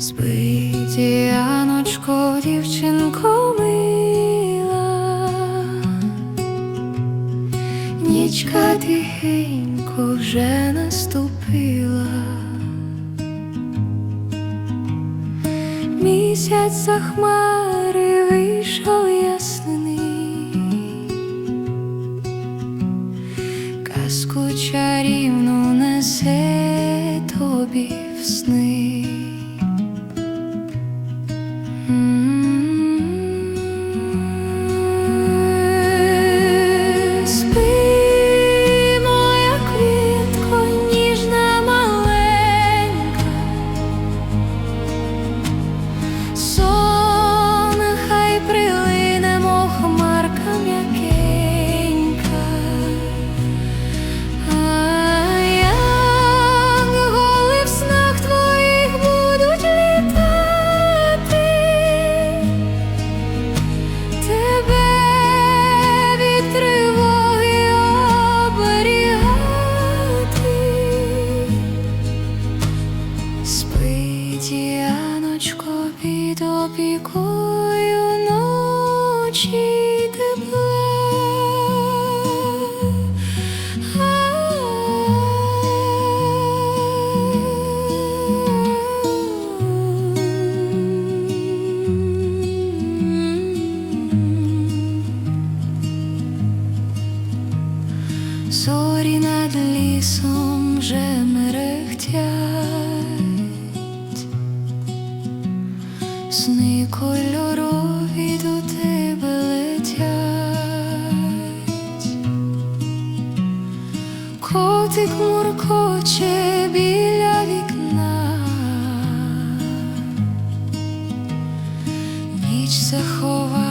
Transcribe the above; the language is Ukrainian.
Спить, Яночко, дівчинко мила, нічка тихенько вже наступила, місяць за хмари вийшов ясний, казку чарівну несе тобі в сни. Mm. Опікою ночі тепла. Зорі над лісом вже мерехтять, сни кольорові до тебе летять, котик муркоче біля вікна, ніч заховає.